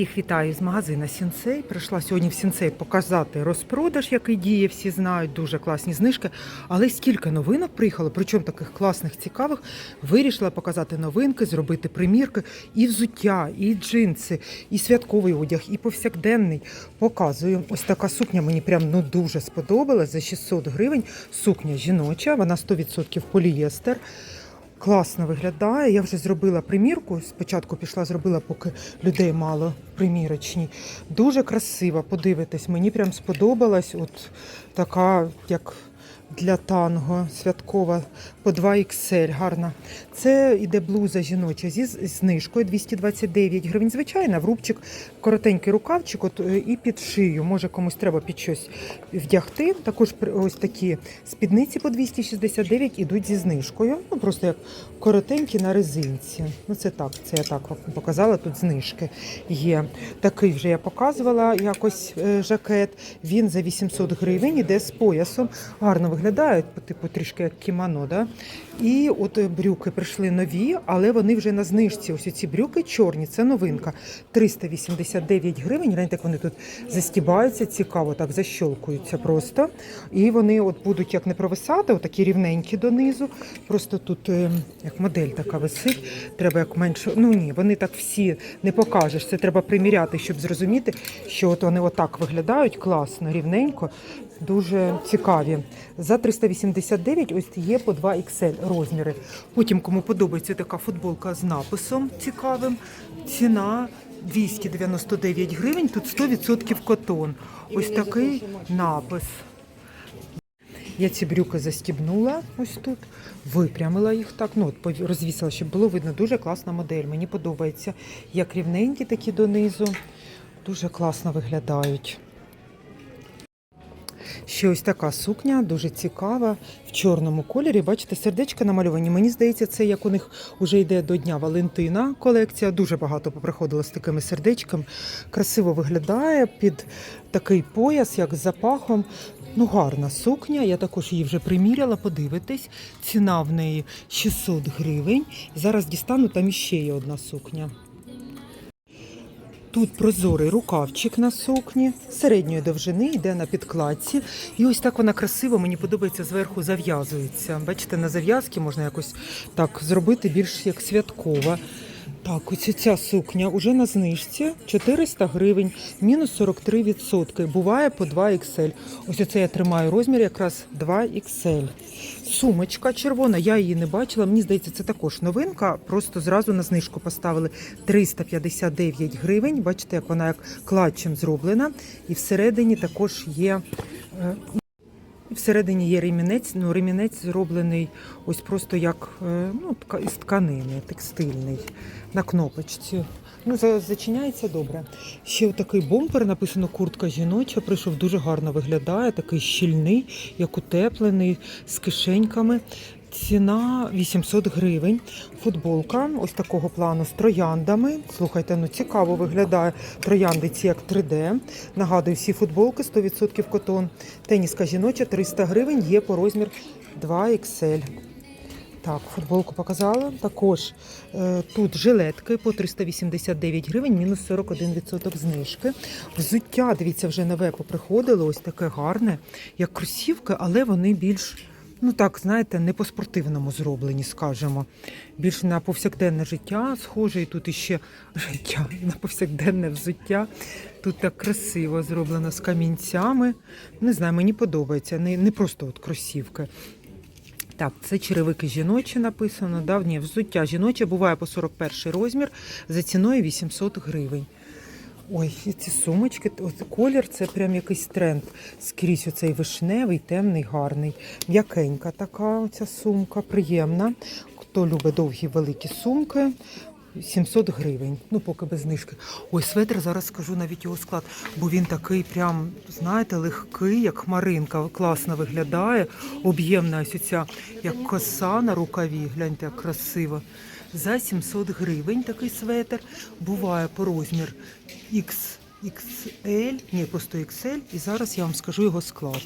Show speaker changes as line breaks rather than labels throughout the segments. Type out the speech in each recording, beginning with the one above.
Всіх вітаю з магазина Сінсей. Прийшла сьогодні в Сінсей показати розпродаж, який діє, всі знають, дуже класні знижки. Але стільки новинок приїхало, причому таких класних, цікавих. Вирішила показати новинки, зробити примірки і взуття, і джинси, і святковий одяг, і повсякденний. Показую. Ось така сукня мені прям ну дуже сподобалась за 600 гривень. Сукня жіноча, вона 100% полієстер. Класно виглядає. Я вже зробила примірку. Спочатку пішла, зробила, поки людей мало примірочні. Дуже красиво, подивитись. Мені прям сподобалась. От така, як для танго, святкова по 2 XL, гарна. Це іде блуза жіноча зі знижкою 229 гривень. Звичайна, в рубчик, коротенький рукавчик от, е, і під шию. Може комусь треба під щось вдягти. Також ось такі спідниці по 269 ідуть зі знижкою. Ну просто як коротенькі на резинці. Ну це так, це я так показала. Тут знижки є. Такий вже я показувала якось е, жакет. Він за 800 гривень іде з поясом. Гарно виглядають, по типу трішки як кімоно. Да? І от е, брюки прийшли нові, але вони вже на знижці. Ось ці брюки чорні, це новинка. 389 гривень. Гляньте, як вони тут застібаються, цікаво, так защолкуються просто. І вони от будуть як не провисати, отакі рівненькі донизу. Просто тут е, як модель така висить. Треба як менше. Ну ні, вони так всі не покажеш. Це треба приміряти, щоб зрозуміти, що от вони отак виглядають класно, рівненько. Дуже цікаві. За 389 ось є по 2 XL розміри. Потім, кому подобається така футболка з написом цікавим, ціна 299 гривень, тут 100% котон. Ось такий напис. Я ці брюки застібнула ось тут, випрямила їх так. Ну, розвісила, щоб було видно. Дуже класна модель. Мені подобається. Як рівненькі такі донизу. Дуже класно виглядають. Ще ось така сукня, дуже цікава, в чорному кольорі. Бачите, сердечка намальовані. Мені здається, це як у них вже йде до Дня Валентина колекція. Дуже багато поприходило з такими сердечками. Красиво виглядає під такий пояс, як з запахом. Ну, гарна сукня. Я також її вже приміряла, подивитись. Ціна в неї 600 гривень. Зараз дістану там іще є одна сукня. Тут прозорий рукавчик на сукні, середньої довжини, йде на підкладці. І ось так вона красиво, мені подобається, зверху зав'язується. Бачите, на зав'язки можна якось так зробити більш як святкова. Так, ось ця сукня уже на знижці 400 гривень, мінус 43%. Буває по 2 XL. Ось оце я тримаю розмір якраз 2 XL. Сумочка червона, я її не бачила. Мені здається, це також новинка. Просто зразу на знижку поставили 359 гривень. Бачите, як вона як клатчем зроблена. І всередині також є. Всередині є ремінець, ну ремінець зроблений ось просто як е, ну, із тканини, текстильний на кнопочці. Ну, зачиняється добре. Ще такий бомпер, написано куртка жіноча, прийшов дуже гарно виглядає, такий щільний, як утеплений, з кишеньками. Ціна 800 гривень. Футболка ось такого плану з трояндами. Слухайте, ну цікаво виглядає. Троянди ці як 3D. Нагадую, всі футболки 100% котон. Теніска жіноча 300 гривень, є по розмір 2 XL. Так, футболку показала. Також е, тут жилетки по 389 гривень, мінус 41% знижки. Взуття, дивіться, вже нове поприходило, ось таке гарне, як кросівки, але вони більш, ну так, знаєте, не по-спортивному зроблені, скажімо. Більш на повсякденне життя схоже, і тут іще життя, на повсякденне взуття. Тут так красиво зроблено з камінцями. Не знаю, мені подобається. Не, не просто от кросівки. Так, це черевики жіночі написано. Давнє взуття жіноче буває по 41 розмір за ціною 800 гривень. Ой, ці сумочки, от колір це прям якийсь тренд. Скрізь оцей вишневий, темний, гарний. М'якенька така оця сумка, приємна. Хто любить довгі великі сумки, 700 гривень. Ну, поки без знижки. Ой, светр зараз скажу навіть його склад, бо він такий прям, знаєте, легкий, як хмаринка, класно виглядає. Об'ємна ось ця, як коса на рукаві. Гляньте, як красиво. За 700 гривень такий светр. Буває по розмір X, XL, ні, просто XL. І зараз я вам скажу його склад.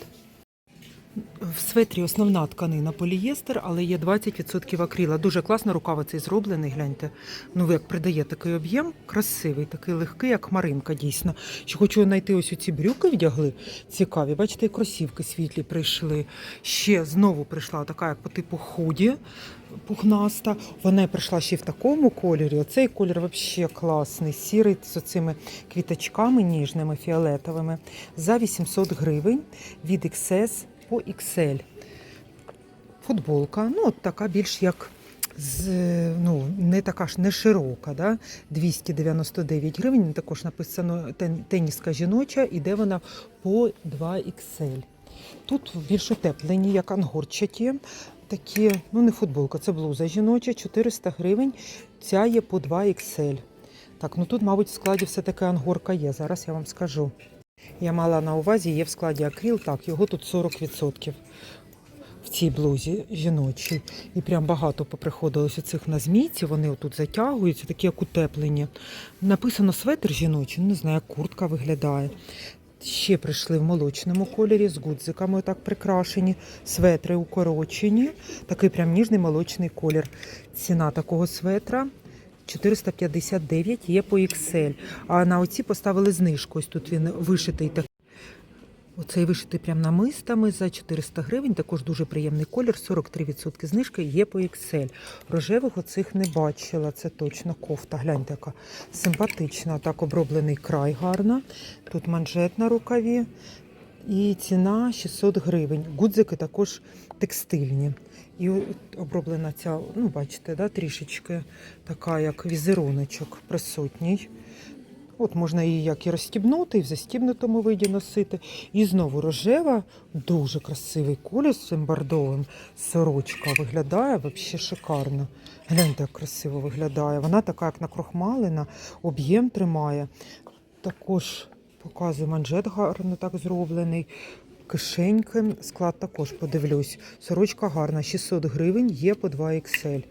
В светрі основна тканина полієстер, але є 20% акрила. Дуже класно рукав цей зроблений, гляньте. Ну, як придає такий об'єм, красивий, такий легкий, як хмаринка, дійсно. Ще хочу знайти ось ці брюки вдягли. Цікаві. Бачите, і кросівки світлі прийшли. Ще знову прийшла така, як по типу худі пухнаста. Вона прийшла ще в такому кольорі. Оцей колір взагалі класний, сірий з цими квіточками ніжними, фіолетовими. За 800 гривень від XS по XL. Футболка, ну от така більш як з, ну, не така ж не широка, да? 299 гривень. Також написано теніска жіноча, іде вона по 2XL. Тут більш утеплені, як ангорчаті. Такі, ну не футболка, це блуза жіноча, 400 гривень. Ця є по 2XL. Так, ну тут, мабуть, в складі все-таки ангорка є. Зараз я вам скажу. Я мала на увазі, є в складі акрил, так, його тут 40% в цій блузі жіночій. І прям багато поприходилось цих на змійці, вони отут затягуються, такі як утеплені. Написано светр жіночий, не знаю, як куртка виглядає. Ще прийшли в молочному кольорі з гудзиками отак прикрашені, светри укорочені, такий прям ніжний молочний колір. Ціна такого светра 459 є по XL. А на оці поставили знижку. Ось тут він вишитий так. Оцей вишитий прям намистами за 400 гривень. Також дуже приємний колір, 43% знижки є по XL. Рожевих оцих не бачила. Це точно кофта. Гляньте, яка симпатична. Так оброблений край гарно. Тут манжет на рукаві. І ціна 600 гривень. Гудзики також текстильні. І оброблена ця, ну бачите, да, трішечки така, як візеруночок присутній. От можна її як і розстібнути, і в застібнутому виді носити. І знову рожева, дуже красивий колір з цим бордовим. Сорочка виглядає взагалі шикарно. Гляньте, як красиво виглядає. Вона така, як накрохмалена, об'єм тримає. Також показую манжет гарно так зроблений. Кишеньки, склад також подивлюсь. Сорочка гарна, 600 гривень, є по 2 XL.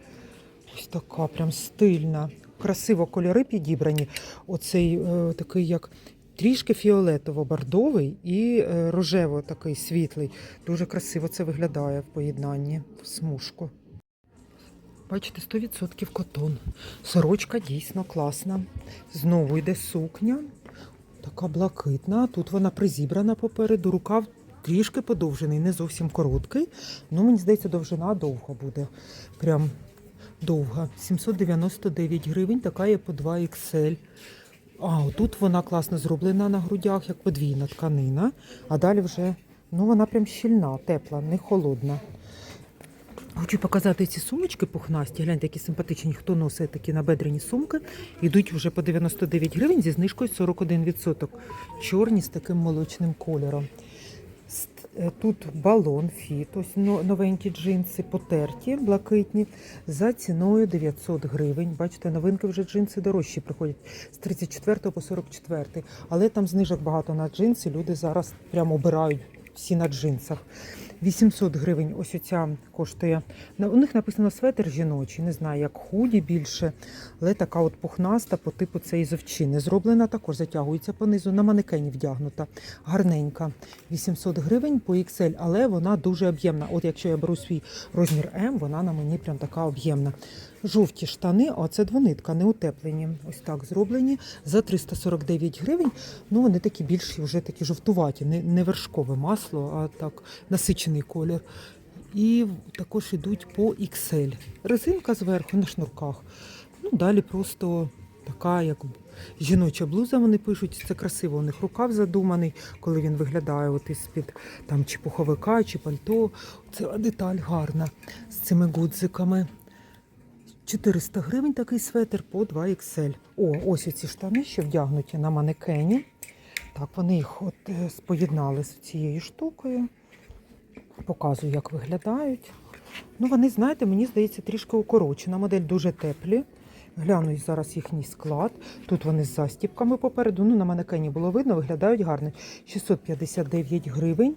Ось така прям стильна. Красиво кольори підібрані. Оцей е, такий як трішки фіолетово-бордовий і е, рожево такий світлий. Дуже красиво це виглядає в поєднанні в смужку. Бачите, 100% котон. Сорочка дійсно класна. Знову йде сукня. Така блакитна. Тут вона призібрана попереду. Рукав трішки подовжений, не зовсім короткий. Ну, мені здається, довжина довга буде. Прям довга. 799 гривень, така є по 2 XL. А, тут вона класно зроблена на грудях, як подвійна тканина. А далі вже, ну вона прям щільна, тепла, не холодна. Хочу показати ці сумочки пухнасті. Гляньте, які симпатичні. Хто носить такі набедрені сумки, йдуть вже по 99 гривень зі знижкою 41%. Чорні з таким молочним кольором. Е, Тут балон фіт, ось новенькі джинси, потерті, блакитні, за ціною 900 гривень. Бачите, новинки вже джинси дорожчі приходять з 34 по 44. Але там знижок багато на джинси. Люди зараз прямо обирають всі на джинсах. 800 гривень ось оця коштує. У них написано светр жіночий, не знаю, як худі більше, але така от пухнаста по типу цієї зовчини. Зроблена також затягується понизу, на манекені вдягнута. Гарненька. 800 гривень по XL, але вона дуже об'ємна. От якщо я беру свій розмір М, вона на мені прям така об'ємна. Жовті штани, а це двонитка, не утеплені. Ось так зроблені за 349 гривень. Ну вони такі більші, вже такі жовтуваті, не, вершкове масло, а так насичений колір. І також йдуть по XL. Резинка зверху на шнурках. Ну, далі просто така, як жіноча блуза, вони пишуть. Це красиво. У них рукав задуманий, коли він виглядає от із-під там чи пуховика, чи пальто. Це деталь гарна з цими гудзиками. 400 гривень такий светр по 2 XL. О, ось оці штани ще вдягнуті на манекені. Так, вони їх от е, споєднали з цією штукою. Показую, як виглядають. Ну, вони, знаєте, мені здається, трішки укорочена. Модель дуже теплі. Гляну зараз їхній склад. Тут вони з застіпками попереду. Ну, на манекені було видно, виглядають гарно. 659 гривень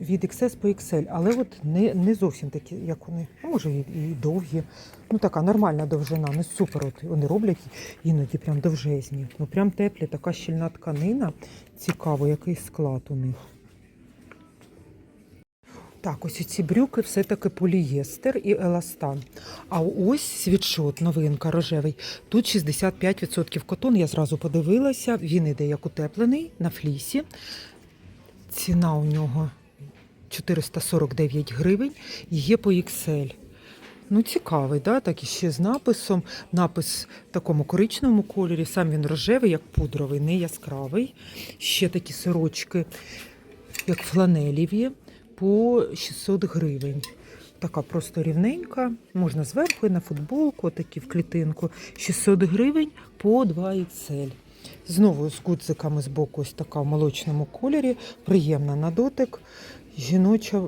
від XS по XL, але от не, не зовсім такі, як вони, ну, може і, і довгі. Ну така нормальна довжина, не супер. От вони роблять іноді прям довжезні. Ну прям теплі, така щільна тканина. Цікаво, який склад у них. Так, ось ці брюки все-таки полієстер і еластан. А ось світшот, новинка рожевий. Тут 65% котон. Я зразу подивилася. Він іде як утеплений на флісі. Ціна у нього 449 гривень. і Є по XL. Ну, цікавий, да? так і ще з написом. Напис в такому коричневому кольорі. Сам він рожевий, як пудровий, не яскравий. Ще такі сорочки, як фланеліві, по 600 гривень. Така просто рівненька, можна зверху і на футболку, такі в клітинку. 600 гривень по 2XL. Знову з гудзиками з боку ось така в молочному кольорі, приємна на дотик. Жіноча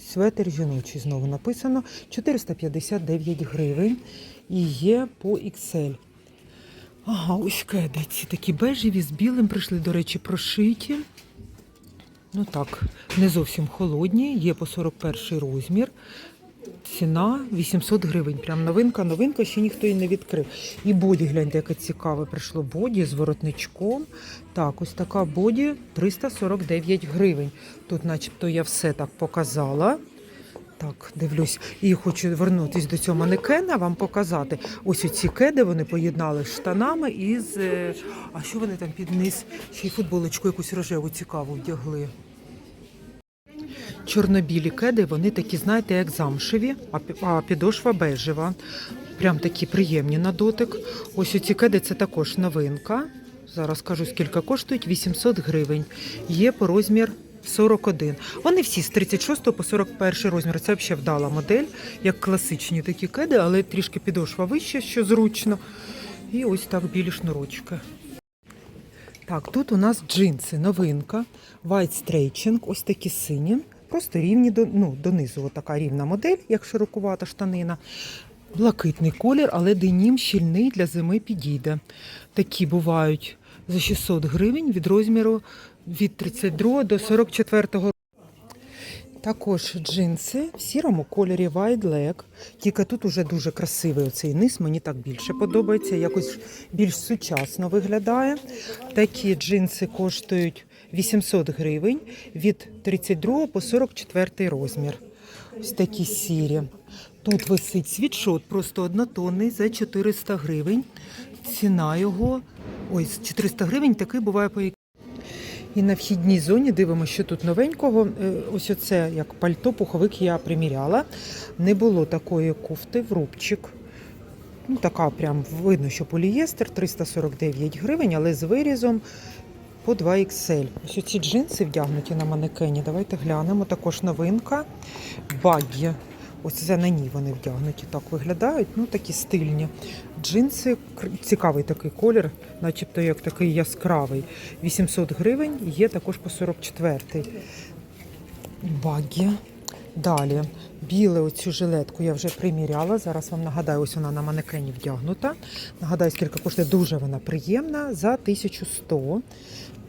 светер жіночий знову написано 459 гривень і є по XL. Ага, ось кеди. Ці такі бежеві з білим прийшли, до речі, прошиті. Ну так, не зовсім холодні, є по 41 розмір. Ціна 800 гривень. Прям новинка, новинка, ще ніхто і не відкрив. І боді, гляньте, яке цікаве прийшло боді з воротничком. Так, ось така боді 349 гривень. Тут, начебто, я все так показала. Так, дивлюсь, і хочу вернутися до цього манекена, вам показати. Ось оці кеди вони поєднали з штанами із. е, А що вони там під низ? Ще й футболочку якусь рожеву цікаву вдягли. Чорнобілі кеди, вони такі, знаєте, як замшеві, а підошва бежева. Прям такі приємні на дотик. Ось оці кеди це також новинка. Зараз кажу, скільки коштують 800 гривень. Є по розмір 41. Вони всі з 36 по 41 розмір. Це взагалі вдала модель, як класичні такі кеди, але трішки підошва вища, що зручно. І ось так білі шнурочки. Так, тут у нас джинси, новинка, White Stretching, ось такі сині, просто рівні ну, донизу, така рівна модель, як широкувата штанина. Блакитний колір, але денім щільний для зими підійде. Такі бувають за 600 гривень від розміру від 32 до 44 також джинси в сірому кольорі Wide Leg. Тільки тут уже дуже красивий оцей низ, мені так більше подобається, якось більш сучасно виглядає. Такі джинси коштують 800 гривень від 32 по 44 розмір. Ось такі сірі. Тут висить світшот, просто однотонний за 400 гривень. Ціна його, з 400 гривень такий буває по і на вхідній зоні дивимося, що тут новенького. Е, Ось оце як пальто, пуховик я приміряла. Не було такої кофти в рубчик. Ну, така прям видно, що полієстер 349 гривень, але з вирізом по 2XL. Ось ці джинси вдягнуті на манекені. Давайте глянемо. Також новинка. Баггі. Ось це на ній вони вдягнуті. Так виглядають. Ну, такі стильні. Джинси, цікавий такий колір, начебто як такий яскравий. 800 гривень, є також по 44. Багі. Далі, біле оцю жилетку я вже приміряла. Зараз вам нагадаю, ось вона на манекені вдягнута. Нагадаю, скільки коштує. Дуже вона приємна за 1100.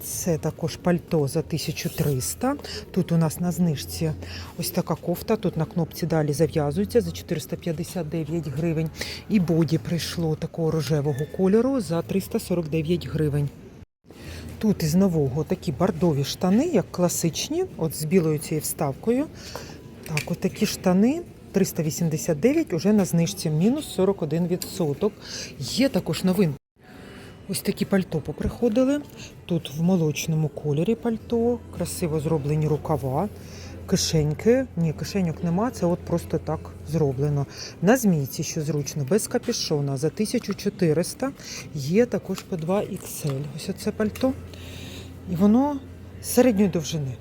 Це також пальто за 1300. Тут у нас на знижці ось така кофта. Тут на кнопці далі зав'язується за 459 гривень. І боді прийшло такого рожевого кольору за 349 гривень. Тут із нового такі бордові штани, як класичні, от з білою цією вставкою. Так, от такі штани 389 уже на знижці, мінус 41%. Є також новин. Ось такі пальто поприходили. Тут в молочному кольорі пальто, красиво зроблені рукава, кишеньки. Ні, кишеньок нема, це от просто так зроблено. На змійці, що зручно, без капішона за 1400 є також по 2 XL. Ось оце пальто. І воно середньої довжини.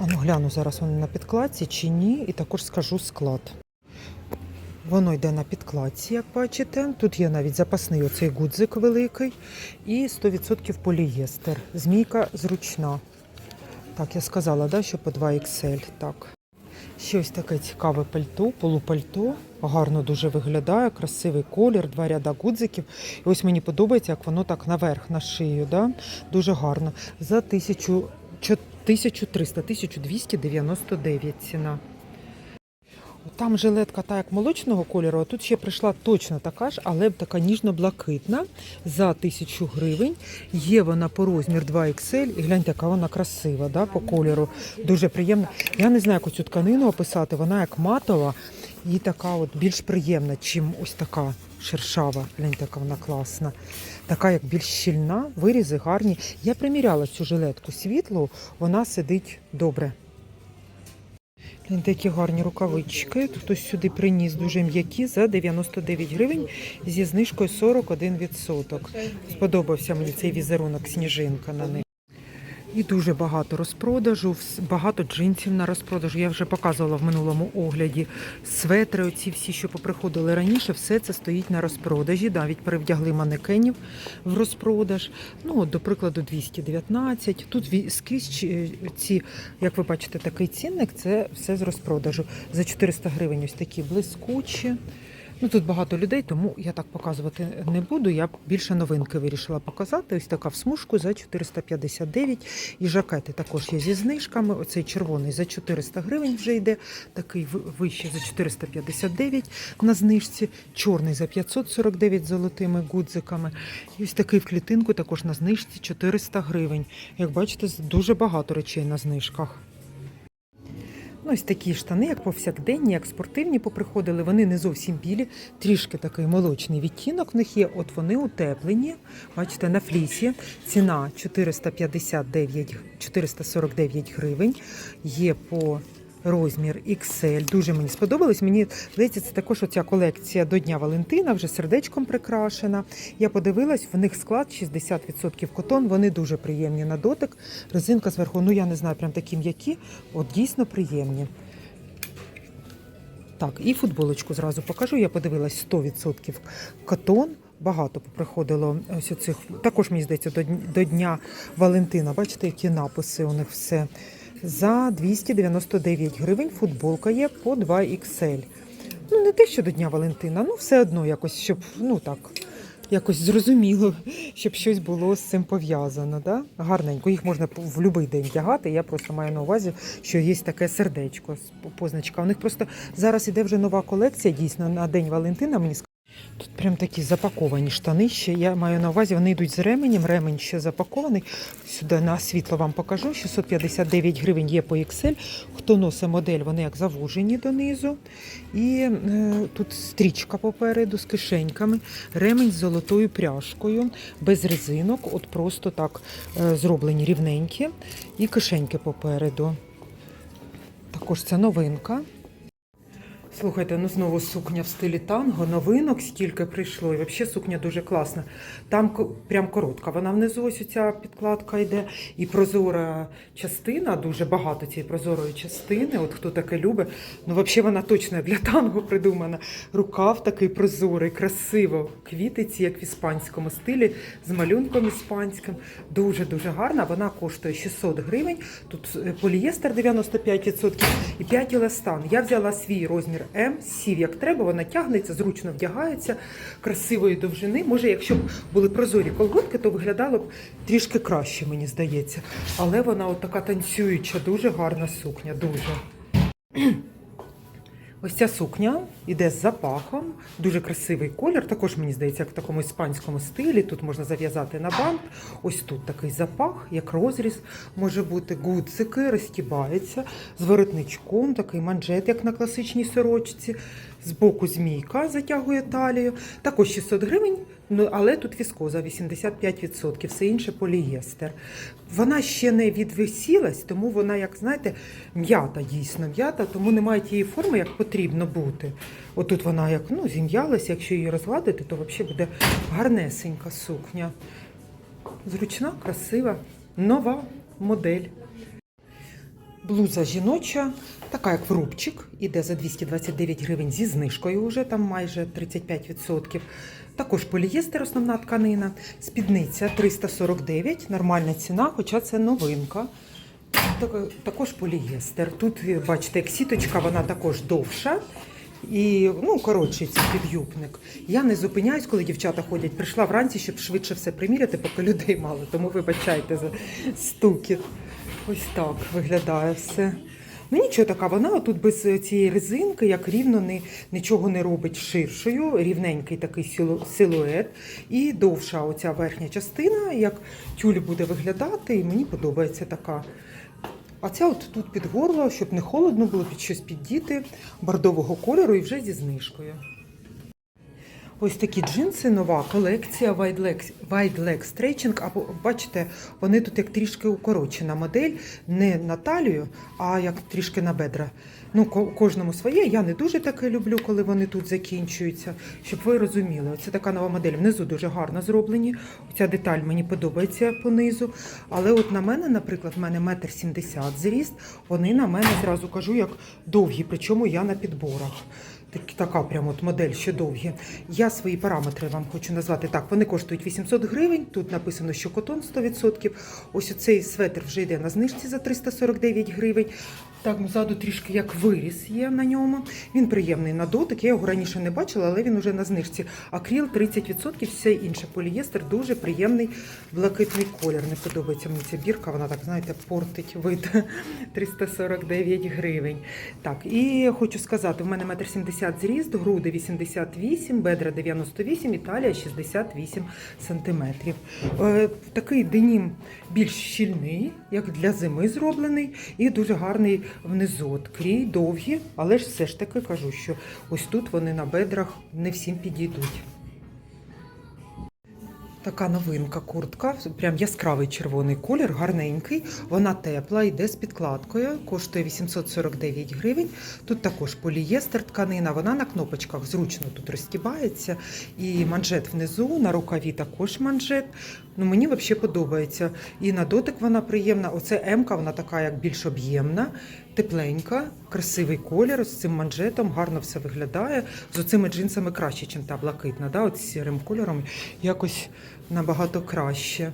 А ну гляну зараз воно на підкладці чи ні, і також скажу склад. Воно йде на підкладці, як бачите. Тут є навіть запасний оцей гудзик великий і 100% полієстер. Змійка зручна. Так, я сказала, да, що по 2 XL. Так. Ще ось таке цікаве пальто, полупальто. Гарно дуже виглядає, красивий колір, два ряда гудзиків. І ось мені подобається, як воно так наверх на шию. Да? Дуже гарно. За 1000 чо- 1300, 1299 ціна. Там жилетка та як молочного кольору, а тут ще прийшла точно така ж, але така ніжно-блакитна за тисячу гривень. Є вона по розмір 2XL. І гляньте, яка вона красива, да, по кольору. Дуже приємна. Я не знаю, як цю тканину описати. Вона як матова і така от більш приємна, чим ось така шершава. Гляньте, яка вона класна. Така як більш щільна, вирізи гарні. Я приміряла цю жилетку світлу, вона сидить добре. Які гарні рукавички. Тут Хтось сюди приніс дуже м'які за 99 гривень зі знижкою 41%. Сподобався мені цей візерунок сніжинка на них. І дуже багато розпродажу, багато джинсів на розпродажу. Я вже показувала в минулому огляді. Светри, оці всі, що поприходили раніше, все це стоїть на розпродажі. Навіть перевдягли манекенів в розпродаж. Ну, от, до прикладу, 219. Тут скрізь ці, як ви бачите, такий цінник, це все з розпродажу. За 400 гривень ось такі блискучі. Ну тут багато людей, тому я так показувати не буду. Я більше новинки вирішила показати. Ось така в смужку за 459. І жакети також є зі знижками. Оцей червоний за 400 гривень вже йде. Такий ви- вищий за 459 на знижці. Чорний за 549 з золотими гудзиками. І ось такий в клітинку також на знижці 400 гривень. Як бачите, дуже багато речей на знижках. Ну, ось такі штани, як повсякденні, як спортивні поприходили. Вони не зовсім білі, трішки такий молочний відтінок в них є. От вони утеплені. Бачите, на флісі. Ціна 459, 449 гривень. Є по розмір XL. Дуже мені сподобалось. Мені здається, це також оця колекція до Дня Валентина, вже сердечком прикрашена. Я подивилась, в них склад 60% котон. Вони дуже приємні на дотик. Резинка зверху, ну я не знаю, прям такі м'які, от дійсно приємні. Так, і футболочку зразу покажу. Я подивилась 100% котон. Багато приходило ось оцих. Також мені здається, до, до Дня Валентина. Бачите, які написи у них все. За 299 гривень футболка є по 2 XL. Ну, не те, що до Дня Валентина, ну все одно якось, щоб, ну так, якось зрозуміло, щоб щось було з цим пов'язано. Да? Гарненько. Їх можна в будь-який день вдягати. Я просто маю на увазі, що є таке сердечко, позначка. У них просто зараз іде вже нова колекція, дійсно, на День Валентина. Мені Тут прям такі запаковані штани. Ще я маю на увазі, вони йдуть з ременем. Ремень ще запакований. Сюди на світло вам покажу. 659 гривень є по XL. Хто носить модель, вони як завужені донизу. І е, тут стрічка попереду з кишеньками. Ремень з золотою пряжкою, без резинок. От просто так е, зроблені рівненькі. І кишеньки попереду. Також це новинка. Слухайте, ну знову сукня в стилі танго, новинок стільки прийшло. І взагалі сукня дуже класна. Там прям коротка. Вона внизу ось ця підкладка йде. І прозора частина, дуже багато цієї прозорої частини. От хто таке любить. Ну, взагалі вона точно для танго придумана. Рукав такий прозорий, красиво. Квіти ці, як в іспанському стилі, з малюнком іспанським. Дуже-дуже гарна. Вона коштує 600 гривень. Тут е, полієстер 95% і 5 еластан. Я взяла свій розмір М, сів як треба, вона тягнеться, зручно вдягається, красивої довжини. Може, якщо б були прозорі колготки, то виглядало б трішки краще, мені здається. Але вона от така танцююча, дуже гарна сукня, дуже. Ось ця сукня іде з запахом, дуже красивий колір. Також мені здається, як в такому іспанському стилі. Тут можна зав'язати на бант. Ось тут такий запах, як розріз може бути. Гудзики розтібається з воротничком, такий манжет, як на класичній сорочці. Збоку змійка затягує талію. Також 600 гривень, ну але тут віскоза 85%, все інше полієстер. Вона ще не відвисілась, тому вона, як знаєте, м'ята, дійсно м'ята, тому немає тієї форми, як потрібно бути. Отут вона як ну, зім'ялася, якщо її розгладити, то взагалі буде гарнесенька сукня. Зручна, красива, нова модель. Блуза жіноча, така як в рубчик, іде за 229 гривень зі знижкою, вже там майже 35%. Також полієстер, основна тканина. Спідниця 349, нормальна ціна, хоча це новинка. Також полієстер. Тут, е, бачите, як сіточка, вона також довша. І ну, коротший цей підюбник. Я не зупиняюсь, коли дівчата ходять. Прийшла вранці, щоб швидше все приміряти, поки людей мало. Тому вибачайте за стукіт. Ось так виглядає все. Ну нічого така, вона тут без цієї резинки, як рівно не, нічого не робить ширшою, рівненький такий силует. І довша оця верхня частина, як тюль буде виглядати, і мені подобається така. А ця от тут під горло, щоб не холодно було під щось піддіти, бордового кольору і вже зі знижкою. Ось такі джинси, нова колекція Wide Leg, Wide Leg Stretching. Або бачите, вони тут як трішки укорочена модель, не на талію, а як трішки на бедра. Ну, ко- кожному своє. Я не дуже таке люблю, коли вони тут закінчуються. Щоб ви розуміли, це така нова модель. Внизу дуже гарно зроблені. Ця деталь мені подобається понизу. Але от на мене, наприклад, в мене метр сімдесят зріст. Вони на мене зразу кажу, як довгі, причому я на підборах. Так, така прямо от модель, що довгі. Я свої параметри вам хочу назвати так. Вони коштують 800 гривень. Тут написано, що котон 100%. Ось оцей светр вже йде на знижці за 349 гривень. Так, ззаду трішки як виріс є на ньому. Він приємний на дотик. Я його раніше не бачила, але він уже на знижці. Акріл 30%, все інше полієстер, дуже приємний блакитний колір. Не подобається мені ця бірка, вона так, знаєте, портить вид 349 гривень. Так, і хочу сказати, в мене метр 70 зріст, груди 88, бедра 98 і талія 68 сантиметрів. Е, такий денім більш щільний, як для зими зроблений, і дуже гарний внизу. От довгі, але ж все ж таки кажу, що ось тут вони на бедрах не всім підійдуть. Така новинка куртка, прям яскравий червоний колір, гарненький. Вона тепла, йде з підкладкою, коштує 849 гривень. Тут також полієстер тканина, вона на кнопочках зручно тут розтібається. І манжет внизу, на рукаві також манжет. Ну, мені взагалі подобається. І на дотик вона приємна. Оце М-ка, вона така як більш об'ємна, тепленька, красивий колір з цим манжетом, гарно все виглядає. З оцими джинсами краще, ніж та блакитна. Да? От з сірим кольором якось набагато краще.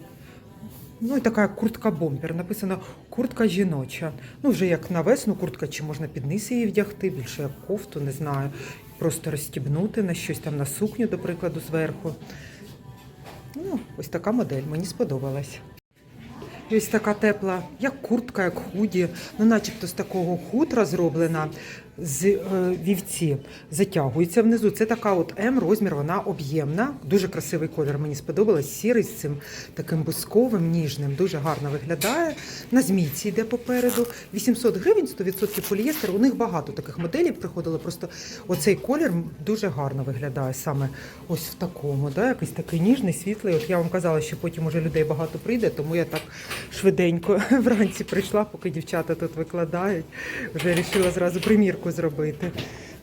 Ну і така куртка бомбер. Написано куртка жіноча. Ну, вже як на весну куртка, чи можна під низ її вдягти, більше як кофту, не знаю. Просто розстібнути на щось там на сукню, до прикладу, зверху. Ну, ось така модель, мені сподобалась. Ось така тепла, як куртка, як худі, ну начебто з такого хутра зроблена з е, вівці, затягується внизу. Це така от М розмір, вона об'ємна, дуже красивий колір. Мені сподобалось. Сірий з цим таким бусковим, ніжним, дуже гарно виглядає. На змійці йде попереду. 800 гривень, 100% полієстер. У них багато таких моделей приходило. Просто оцей колір дуже гарно виглядає саме ось в такому. Да? Якийсь такий ніжний, світлий. От я вам казала, що потім уже людей багато прийде, тому я так швиденько вранці прийшла, поки дівчата тут викладають. Вже вирішила зразу примірку зробити.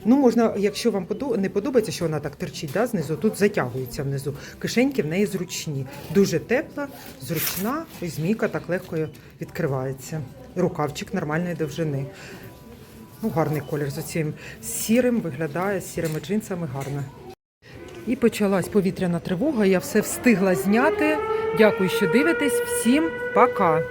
Ну, можна, якщо вам не подобається, що вона так терчить да, знизу, тут затягується внизу. Кишеньки в неї зручні. Дуже тепла, зручна, і змійка так легко відкривається. Рукавчик нормальної довжини. Ну, гарний колір з оцим сірим виглядає, з сірими джинсами гарно. І почалась повітряна тривога. Я все встигла зняти. Дякую, що дивитесь. Всім пока!